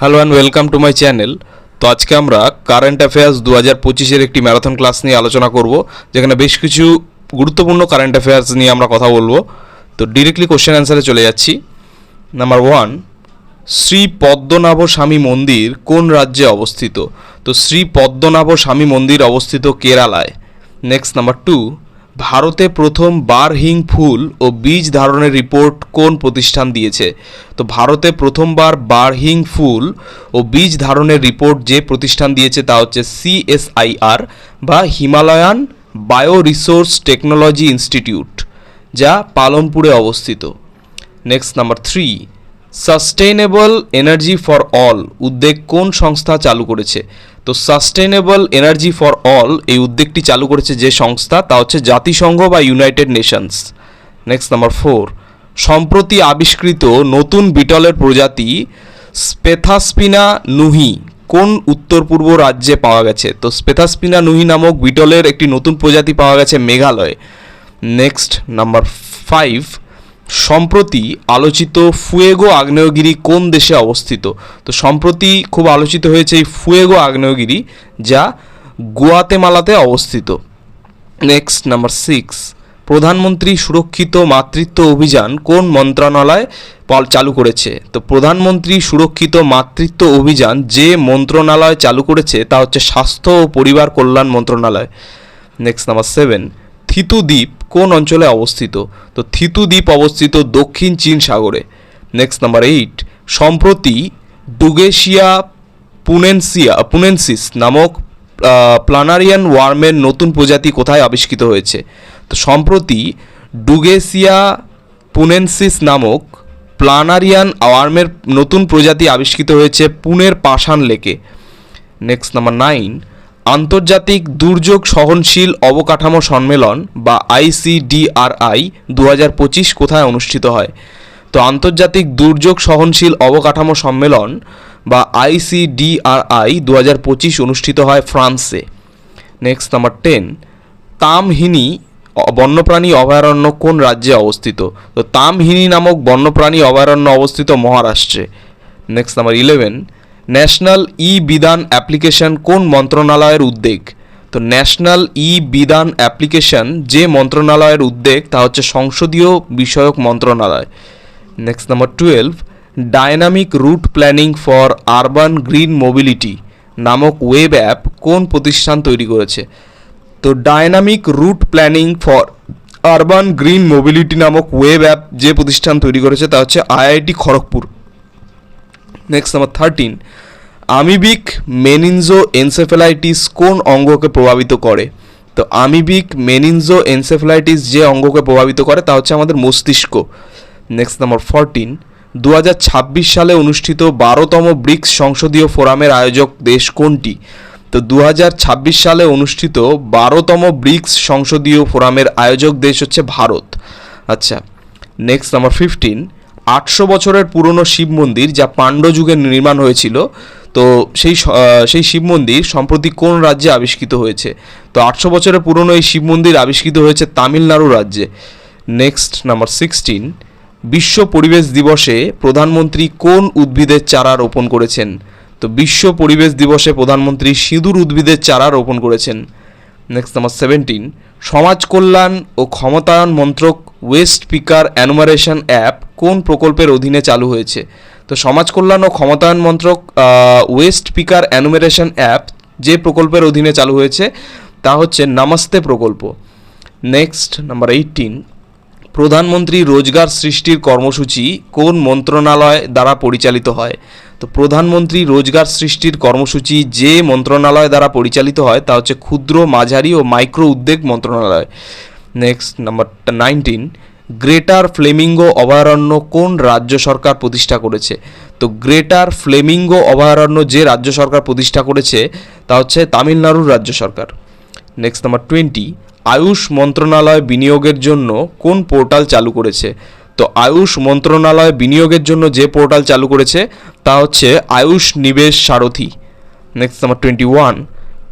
Hello and welcome to my channel তো আজকে আমরা কারেন্ট অ্যাফেয়ার্স দু হাজার পঁচিশের একটি ম্যারাথন ক্লাস নিয়ে আলোচনা করব, যেখানে বেশ কিছু গুরুত্বপূর্ণ কারেন্ট অ্যাফেয়ার্স নিয়ে আমরা কথা বলব। তো ডিরেক্টলি কোশ্চেন অ্যান্সারে চলে যাচ্ছি। নাম্বার ওয়ান শ্রী পদ্মনাভ স্বামী মন্দির কোন রাজ্যে অবস্থিত? তো শ্রী পদ্মনাভ স্বামী মন্দির অবস্থিত কেরালায়। নেক্সট নাম্বার টু ভারতে প্রথম বারহিং ফুল ও বীজ ধারণের রিপোর্ট কোন প্রতিষ্ঠান দিয়েছে? তো ভারতে প্রথমবার বারহিং ফুল ও বীজ ধারণের রিপোর্ট যে প্রতিষ্ঠান দিয়েছে তা হচ্ছে সিএসআইআর বা Himalayan bio resource technology institute, যা পালমপুরে অবস্থিত। Next number three, sustainable energy for all উদ্যোগ কোন সংস্থা চালু করেছে? তো সাস্টেইনেবল এনার্জি ফর অল এই উদ্যোগটি চালু করেছে যে সংস্থা, তা হচ্ছে জাতিসংঘ বা United Nations next number four সম্প্রতি আবিষ্কৃত নতুন বিটলের প্রজাতি স্পেথাসপিনা নুহি কোন উত্তর পূর্ব রাজ্যে পাওয়া গেছে? তো স্পেথাসপিনা নুহি নামক বিটলের একটি নতুন প্রজাতি পাওয়া গেছে মেঘালয়। নেক্সট নাম্বার ফাইভ সম্প্রতি আলোচিত ফুয়েগো আগ্নেয়গিরি কোন দেশে অবস্থিত? তো সম্প্রতি খুব আলোচিত হয়েছে এই ফুয়েগো আগ্নেয়গিরি যা গুয়াতেমালাতে অবস্থিত। নেক্সট নাম্বার সিক্স প্রধানমন্ত্রী সুরক্ষিত মাতৃত্ব অভিযান কোন মন্ত্রণালয় চালু করেছে? তো প্রধানমন্ত্রী সুরক্ষিত মাতৃত্ব অভিযান যে মন্ত্রণালয় চালু করেছে তা হচ্ছে স্বাস্থ্য ও পরিবার কল্যাণ মন্ত্রণালয়। নেক্সট নাম্বার সেভেন থিতু দ্বীপ কোন অঞ্চলে অবস্থিত? তো থিতু দ্বীপ অবস্থিত দক্ষিণ চীন সাগরে। নেক্সট নাম্বার এইট সম্প্রতি ডুগেশিয়া পুনেনসিয়া, পুনেনসিস নামক প্লানারিয়ান ওয়ার্মের নতুন প্রজাতি কোথায় আবিষ্কৃত হয়েছে? তো সম্প্রতি ডুগেসিয়া পুনেনসিস নামক প্লানারিয়ান ওয়ার্মের নতুন প্রজাতি আবিষ্কৃত হয়েছে পুনের পাষাণ লেকে। নেক্সট নাম্বার নাইন আন্তর্জাতিক দুর্যোগ সহনশীল অবকাঠামো সম্মেলন, বা আইসিডিআরআই দু হাজার পঁচিশ কোথায় অনুষ্ঠিত হয়? তো আন্তর্জাতিক দুর্যোগ সহনশীল অবকাঠামো সম্মেলন, বা আইসিডিআরআই দু হাজার পঁচিশ অনুষ্ঠিত হয় ফ্রান্সে। নেক্সট নাম্বার টেন তামহিনী, বন্যপ্রাণী অভয়ারণ্য কোন রাজ্যে অবস্থিত? তো তামহিনী নামক বন্যপ্রাণী অভয়ারণ্য অবস্থিত মহারাষ্ট্রে। Next number eleven national e Vidhan application কোন মন্ত্রণালয়ের উদ্যোগ তো ন্যাশনাল ই বিধান অ্যাপ্লিকেশন যে মন্ত্রণালয়ের উদ্যোগ তা হচ্ছে সংসদীয় বিষয়ক মন্ত্রণালয়। Next number twelve dynamic route planning for urban green mobility নামক ওয়েব অ্যাপ কোন প্রতিষ্ঠান তৈরি করেছে? তো dynamic route planning for urban green mobility নামক ওয়েব অ্যাপ যে প্রতিষ্ঠান তৈরি করেছে, তা হচ্ছে IIT Kharagpur. Next number thirteen amoebic meningoencephalitis কোন অঙ্গকে প্রভাবিত করে? তো আমিবিক মেনিনজো এনসেফেলাইটিস যে অঙ্গকে প্রভাবিত করে, তা হচ্ছে আমাদের মস্তিষ্ক। নেক্সট নাম্বার ফরটিন দু সালে অনুষ্ঠিত বারোতম ব্রিক্স সংসদীয় ফোরামের আয়োজক দেশ কোনটি? তো দু হাজার ছাব্বিশ সালে অনুষ্ঠিত বারোতম ব্রিক্স সংসদীয় ফোরামের আয়োজক দেশ হচ্ছে ভারত। আচ্ছা নেক্সট নাম্বার ফিফটিন আটশো বছরের পুরনো শিব মন্দির যা পাণ্ড্য যুগে নির্মাণ হয়েছিল, তো সেই সেই শিব মন্দির সম্প্রতি কোন রাজ্যে আবিষ্কৃত হয়েছে? তো আটশো বছরের পুরনো এই শিব মন্দির আবিষ্কৃত হয়েছে তামিলনাড়ু রাজ্যে। নেক্সট নাম্বার সিক্সটিন বিশ্ব পরিবেশ দিবসে প্রধানমন্ত্রী কোন উদ্ভিদের চারা রোপণ করেছেন? তো বিশ্ব পরিবেশ দিবসে প্রধানমন্ত্রী সিঁদুর উদ্ভিদের চারা রোপণ করেছেন। নেক্সট নাম্বার সেভেন্টিন সমাজ কল্যাণ ও ক্ষমতায়ন মন্ত্রক ওয়েস্ট পিকার অ্যানুমারেশন অ্যাপ কোন প্রকল্পের অধীনে চালু হয়েছে? তো সমাজ কল্যাণ ও ক্ষমতায়ন মন্ত্রক ওয়েস্ট পিকার অ্যানুমারেশন অ্যাপ যে প্রকল্পের অধীনে চালু হয়েছে, তা হচ্ছে নামাস্তে প্রকল্প। নেক্সট নাম্বার এইটিন প্রধানমন্ত্রী রোজগার সৃষ্টির কর্মসূচি কোন মন্ত্রণালয় দ্বারা পরিচালিত হয়? তো প্রধানমন্ত্রী রোজগার সৃষ্টির কর্মসূচি যে মন্ত্রণালয় দ্বারা পরিচালিত হয়, তা হচ্ছে ক্ষুদ্র, মাঝারি ও মাইক্রো উদ্যোগ মন্ত্রণালয়। Next number nineteen greater flamingo অভয়ারণ্য কোন রাজ্য সরকার প্রতিষ্ঠা করেছে? তো গ্রেটার ফ্লেমিঙ্গো অভয়ারণ্য যে রাজ্য সরকার প্রতিষ্ঠা করেছে, তা হচ্ছে তামিলনাড়ুর রাজ্য সরকার। নেক্সট নাম্বার টোয়েন্টি আয়ুষ মন্ত্রণালয় বিনিয়োগের জন্য কোন পোর্টাল চালু করেছে? তো আয়ুষ মন্ত্রণালয় বিনিয়োগের জন্য যে পোর্টাল চালু করেছে, তা হচ্ছে আয়ুষ নিবেশ সারথি। নেক্সট নাম্বার টোয়েন্টি ওয়ান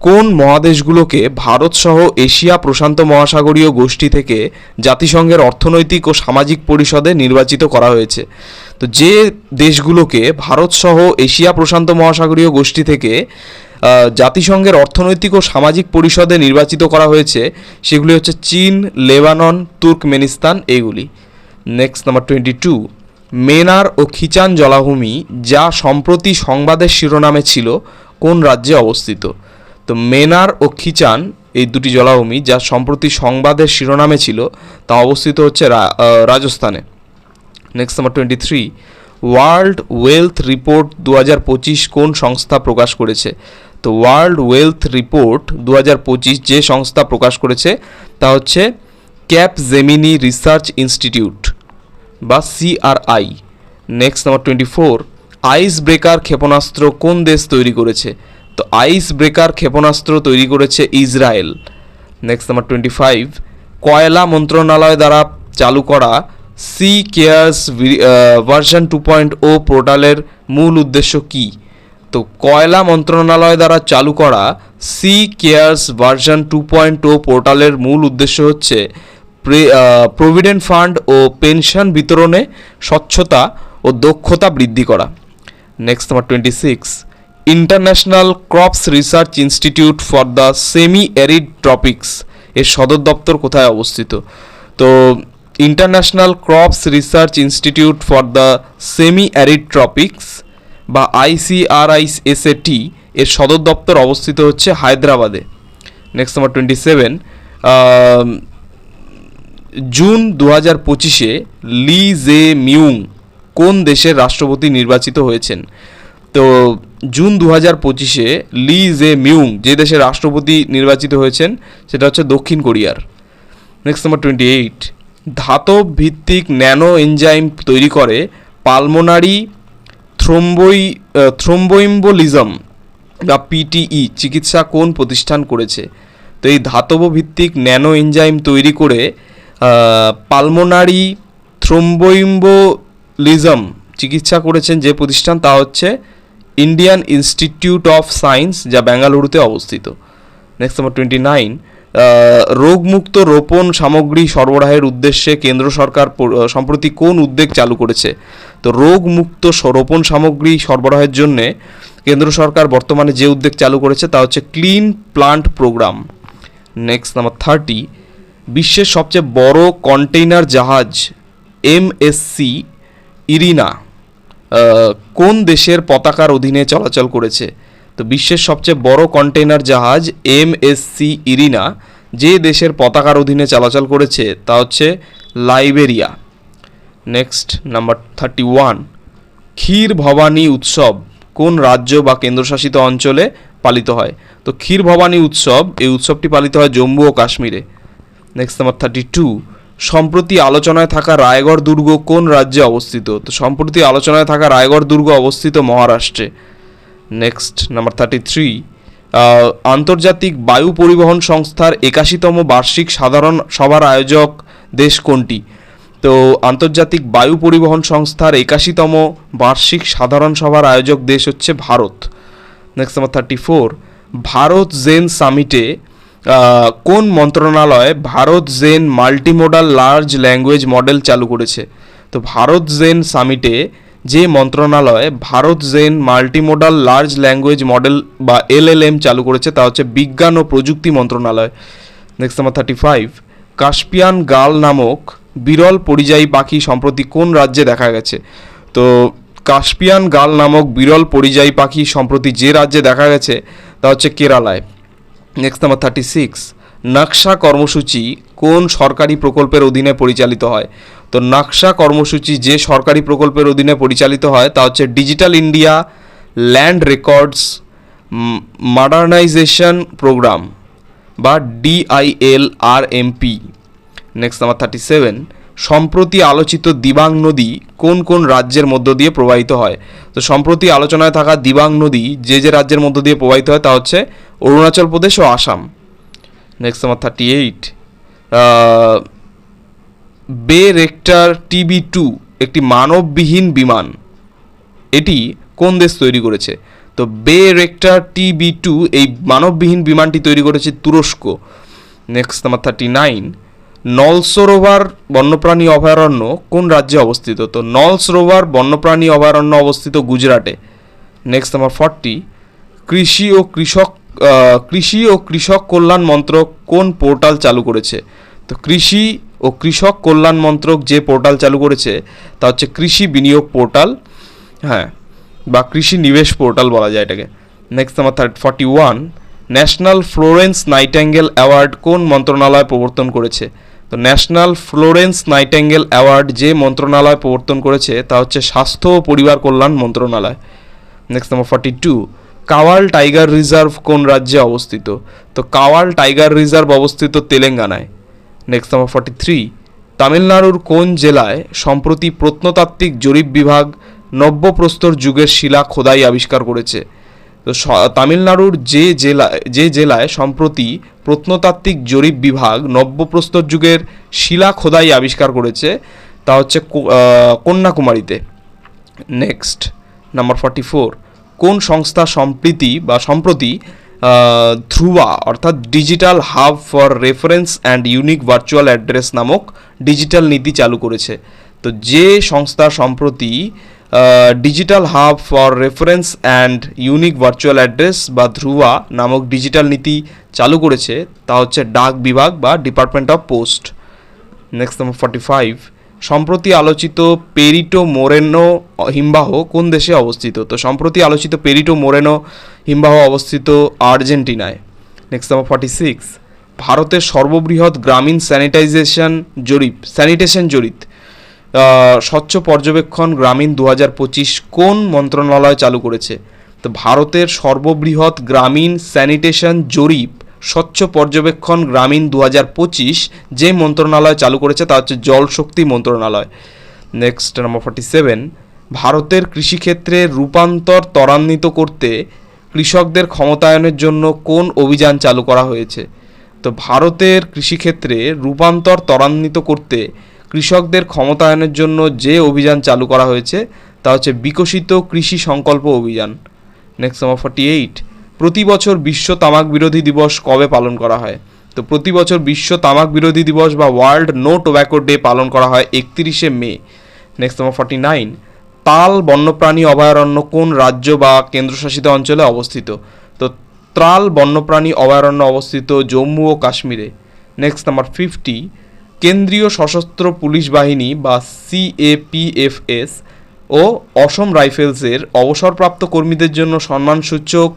কোন মহাদেশগুলোকে ভারতসহ এশিয়া প্রশান্ত মহাসাগরীয় গোষ্ঠী থেকে জাতিসংঘের অর্থনৈতিক ও সামাজিক পরিষদে নির্বাচিত করা হয়েছে? তো যে দেশগুলোকে ভারতসহ এশিয়া প্রশান্ত মহাসাগরীয় গোষ্ঠী থেকে জাতিসংঘের অর্থনৈতিক ও সামাজিক পরিষদে নির্বাচিত করা হয়েছে, সেগুলি হচ্ছে চীন, লেবানন, তুর্কমেনিস্তান, এইগুলি। Next number twenty two Menar ও খিচান জলাভূমি যা সম্প্রতি সংবাদের শিরোনামে ছিল, কোন রাজ্যে অবস্থিত? তো মেনার ও খিচান, এই দুটি জলাভূমি, যা সম্প্রতি সংবাদের শিরোনামে ছিল, তা অবস্থিত হচ্ছে রাজস্থানে next number twenty three world wealth report দু হাজার পঁচিশ কোন সংস্থা প্রকাশ করেছে? তো ওয়ার্ল্ড ওয়েলথ রিপোর্ট দু হাজার পঁচিশ যে সংস্থা প্রকাশ করেছে, তা হচ্ছে ক্যাপ জেমিনি রিসার্চ ইনস্টিটিউট বা CRI next number twenty four ice breaker ক্ষেপণাস্ত্র কোন দেশ তৈরি করেছে? তো আইস ব্রেকার ক্ষেপণাস্ত্র তৈরি করেছে Israel. Next number twenty five কয়লা মন্ত্রণালয় দ্বারা চালু করা C cares version two point O পোর্টালের মূল উদ্দেশ্য কী? তো কয়লা মন্ত্রণালয় দ্বারা চালু করা C cares version two point O পোর্টালের মূল উদ্দেশ্য হচ্ছে প্রভিডেন্ট ফান্ড ও পেনশন বিতরণে স্বচ্ছতা ও দক্ষতা বৃদ্ধি করা। Next number twenty six international crops research institute for the semi arid tropics এর সদর দপ্তর কোথায় অবস্থিত? তো, international crops research institute for the semi arid tropics বা আইসিআরআইএসএটি এর সদর দপ্তর অবস্থিত হচ্ছে হায়দ্রাবাদে। Next number twenty seven June দু হাজার পঁচিশে লি জে মিউং কোন দেশের রাষ্ট্রপতি নির্বাচিত হয়েছেন? তো জুন দু হাজার পঁচিশে লি জে মিউং, যে দেশের রাষ্ট্রপতি নির্বাচিত হয়েছেন, সেটা হচ্ছে দক্ষিণ কোরিয়ার। নেক্সট নাম্বার টোয়েন্টি এইট ধাতব ভিত্তিক ন্যানো এনজাইম তৈরি করে পালমোনারি থ্রোম্বই থ্রোম্বোইম্বোলিজম, বা পিটিই চিকিৎসা কোন প্রতিষ্ঠান করেছে? তো এই ধাতব ভিত্তিক ন্যানো এনজাইম তৈরি করে পালমোনারি থ্রোম্বোইম্বোলিজম চিকিৎসা করেছেন যে প্রতিষ্ঠান, তা হচ্ছে ইন্ডিয়ান ইনস্টিটিউট অফ সায়েন্স যা বেঙ্গালুরুতে অবস্থিত। নেক্সট নাম্বার টোয়েন্টি নাইন রোগমুক্ত রোপণ সামগ্রী সরবরাহের উদ্দেশ্যে কেন্দ্র সরকার সম্প্রতি কোন উদ্যোগ চালু করেছে? তো রোগমুক্ত স- রোপণ সামগ্রী সরবরাহের জন্যে কেন্দ্র সরকার বর্তমানে যে উদ্যোগ চালু করেছে তা হচ্ছে clean plant programme next number thirty বিশ্বের সবচেয়ে বড় কন্টেইনার জাহাজ এমএসসি ইরিনা আহ, কোন দেশের পতাকার অধীনে চলাচল করেছে? তো বিশ্বের সবচেয়ে বড় কন্টেইনার জাহাজ এমএসসি ইরিনা, যে দেশের পতাকার অধীনে চলাচল করেছে, তা হচ্ছে Liberia. Next, number thirty one, Kheer Bhavani উৎসব কোন রাজ্য বা কেন্দ্রশাসিত অঞ্চলে পালিত হয়? তো ক্ষীর ভবানী উৎসব, এই উৎসবটি পালিত হয় জম্মু ও কাশ্মীরে। নেক্সট, নাম্বার থার্টি টু সম্প্রতি আলোচনায় থাকা রায়গড় দুর্গ কোন রাজ্যে অবস্থিত? তো সম্প্রতি আলোচনায় থাকা রায়গড় দুর্গ অবস্থিত মহারাষ্ট্রে। নেক্সট নাম্বার থার্টি থ্রি আন্তর্জাতিক বায়ু পরিবহন সংস্থার একাশিতম বার্ষিক সাধারণ সভার আয়োজক দেশ কোনটি? তো আন্তর্জাতিক বায়ু পরিবহন সংস্থার একাশিতম বার্ষিক সাধারণ সভার আয়োজক দেশ হচ্ছে Bharat. Next number thirty four Bharat Gen সামিটে কোন মন্ত্রণালয় Bharat Gen multimodal large language model চালু করেছে? তো ভারত জেন সামিটে যে মন্ত্রণালয় Bharat Gen multimodal large language model বা এলএলএম চালু করেছে, তা হচ্ছে বিজ্ঞান ও প্রযুক্তি মন্ত্রণালয়। Next number thirty five Caspian gull নামক বিরল পরিযায়ী পাখি সম্প্রতি কোন রাজ্যে দেখা গেছে? তো কাস্পিয়ান গাল নামক বিরল পরিযায়ী পাখি সম্প্রতি যে রাজ্যে দেখা গেছে, তা হচ্ছে কেরালায়। নেক্সট নাম্বার থার্টি সিক্স নকশা কর্মসূচি কোন সরকারি প্রকল্পের অধীনে পরিচালিত হয়? তো নকশা কর্মসূচি যে সরকারি প্রকল্পের অধীনে পরিচালিত হয়, তা হচ্ছে digital India land records modernisation programme বা DIL R MP next number thirty seven সম্প্রতি আলোচিত দিবাং নদী কোন কোন রাজ্যের মধ্য দিয়ে প্রবাহিত হয়? তো সম্প্রতি আলোচনায় থাকা দিবাং নদী যে যে রাজ্যের মধ্য দিয়ে প্রবাহিত হয় তা হচ্ছে অরুণাচল প্রদেশ ও Assam. Next number thirty eight Bayraktar TB two একটি মানববিহীন বিমান, এটি কোন দেশ তৈরি করেছে? তো বে রেক্টার টি বি টু এই মানববিহীন বিমানটি তৈরি করেছে তুরস্ক। Next number thirty nine Nalsarovar বন্যপ্রাণী অভয়ারণ্য কোন রাজ্যে অবস্থিত? তো নলসরোভার বন্যপ্রাণী অভয়ারণ্য অবস্থিত গুজরাটে। নেক্সট নাম্বার ফর্টি কৃষি ও কৃষক কৃষি ও কৃষক কল্যাণ মন্ত্রক কোন পোর্টাল চালু করেছে? তো কৃষি ও কৃষক কল্যাণ মন্ত্রক যে পোর্টাল চালু করেছে, তা হচ্ছে কৃষি বিনিয়োগ পোর্টাল হ্যাঁ বা কৃষি নিবেশ পোর্টাল বলা যায় এটাকে। Next number third forty one national Florence Nightingale award কোন মন্ত্রণালয় প্রবর্তন করেছে? তো ন্যাশনাল ফ্লোরেন্স নাইটাঙ্গেল অ্যাওয়ার্ড যে মন্ত্রণালয় প্রবর্তন করেছে, তা হচ্ছে স্বাস্থ্য ও পরিবার কল্যাণ মন্ত্রণালয়। Next number forty two Kawal tiger reserve কোন রাজ্যে অবস্থিত? তো কাওয়াল টাইগার রিজার্ভ অবস্থিত তেলেঙ্গানায়। নেক্সট নাম্বার ফর্টি থ্রি তামিলনাড়ুর কোন জেলায় সম্প্রতি প্রত্নতাত্ত্বিক জরিপ বিভাগ নব্যপ্রস্তর যুগের শিলা খোদাই আবিষ্কার করেছে? তো তামিলনাড়ুর যে জেলায় যে জেলায় সম্প্রতি প্রত্নতাত্ত্বিক জরিপ বিভাগ নব্যপ্রস্তর যুগের শিলা খোদাই আবিষ্কার করেছে, তা হচ্ছে কন্যাকুমারীতে। নেক্সট নাম্বার ফর্টি ফোর কোন সংস্থা সম্প্রীতি বা সম্প্রতি ধ্রুবা, অর্থাৎ digital hub for reference and unique virtual address নামক ডিজিটাল নীতি চালু করেছে। তো যে সংস্থা সম্প্রতি digital hub for reference and unique virtual address বা ধ্রুবা নামক ডিজিটাল নীতি চালু করেছে, তা হচ্ছে ডাক বিভাগ বা department of post next number forty five সম্প্রতি আলোচিত পেরিটো মোরেনো হিমবাহ কোন দেশে অবস্থিত? তো সম্প্রতি আলোচিত পেরিটো মোরেনো হিমবাহ অবস্থিত আর্জেন্টিনায়। নেক্সট নাম্বার ফর্টি সিক্স ভারতের সর্ববৃহৎ গ্রামীণ স্যানিটাইজেশন জরিপ স্যানিটেশন জরিপ। স্বচ্ছ পর্যবেক্ষণ গ্রামীণ দু হাজার পঁচিশ কোন মন্ত্রণালয় চালু করেছে? তো ভারতের সর্ববৃহৎ গ্রামীণ স্যানিটেশন জরিপ, স্বচ্ছ পর্যবেক্ষণ গ্রামীণ দু হাজার পঁচিশ যে মন্ত্রণালয় চালু করেছে তা হচ্ছে জলশক্তি মন্ত্রণালয়। নেক্সট নাম্বার ফর্টি সেভেন ভারতের কৃষিক্ষেত্রে রূপান্তর ত্বরান্বিত করতে কৃষকদের ক্ষমতায়নের জন্য কোন অভিযান চালু করা হয়েছে? তো ভারতের কৃষিক্ষেত্রে রূপান্তর ত্বরান্বিত করতে কৃষকদের ক্ষমতায়নের জন্য যে অভিযান চালু করা হয়েছে, তা হচ্ছে বিকশিত কৃষি সংকল্প অভিযান। নেক্সট নাম্বার ফর্টি এইট প্রতি বছর বিশ্ব তামাক বিরোধী দিবস কবে পালন করা হয়? তো প্রতি বছর বিশ্ব তামাক বিরোধী দিবস বা ওয়ার্ল্ড নো টোব্যাকো ডে পালন করা হয় একত্রিশে মে। Next number forty nine Tal বন্যপ্রাণী অভয়ারণ্য কোন রাজ্য বা কেন্দ্রশাসিত অঞ্চলে অবস্থিত? তো ত্রাল বন্যপ্রাণী অভয়ারণ্য অবস্থিত জম্মু ও কাশ্মীরে। নেক্সট নাম্বার ফিফটি কেন্দ্রীয় সশস্ত্র পুলিশ বাহিনী বা সিএপিএফএস ও অসম রাইফেলসের অবসরপ্রাপ্ত কর্মীদের জন্য সম্মানসূচক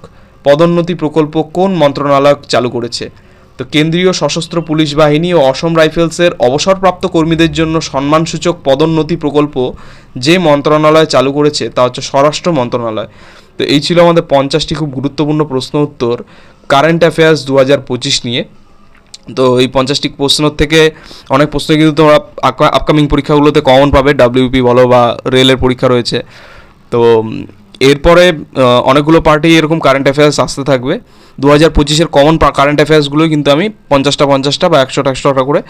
পদোন্নতি প্রকল্প কোন মন্ত্রণালয় চালু করেছে? তো কেন্দ্রীয় সশস্ত্র পুলিশ বাহিনী ও অসম রাইফেলসের অবসরপ্রাপ্ত কর্মীদের জন্য সম্মানসূচক পদোন্নতি প্রকল্প যে মন্ত্রণালয় চালু করেছে তা হচ্ছে স্বরাষ্ট্র মন্ত্রণালয়। তো এই ছিল আমাদের পঞ্চাশটি খুব গুরুত্বপূর্ণ প্রশ্ন উত্তর। কারেন্ট অ্যাফেয়ার্স দু হাজার পঁচিশ নিয়ে তো এই পঞ্চাশটি প্রশ্ন থেকে অনেক প্রশ্ন কিন্তু তোমরা আপকামিং পরীক্ষাগুলোতে কমন পাবে ডাব্লিউপি বলো বা রেলের পরীক্ষা রয়েছে। তো এরপরে অনেকগুলো পার্টি এরকম কারেন্ট অ্যাফেয়ার্স আসতে থাকবে। দু হাজার পঁচিশের কমন কারেন্ট অ্যাফেয়ার্সগুলো কিন্তু আমি পঞ্চাশটা পঞ্চাশটা বা একশোটা একশোটা করে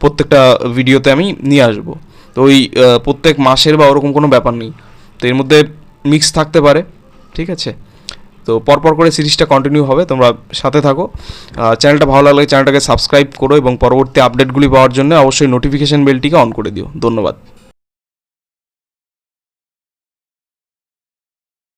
প্রত্যেকটা ভিডিওতে আমি নিয়ে আসব। তো ওই প্রত্যেক মাসের বা ওরকম কোনো ব্যাপার নেই। তো এর মধ্যে মিক্স থাকতে পারে, ঠিক আছে? তো পরপর করে সিরিজটা কন্টিনিউ হবে, তোমরা সাথে থাকো। চ্যানেলটা ভালো লাগলে চ্যানেলটাকে সাবস্ক্রাইব করো এবং পরবর্তী আপডেটগুলি পাওয়ার জন্য অবশ্যই নোটিফিকেশন বেলটিকে অন করে দিও। ধন্যবাদ।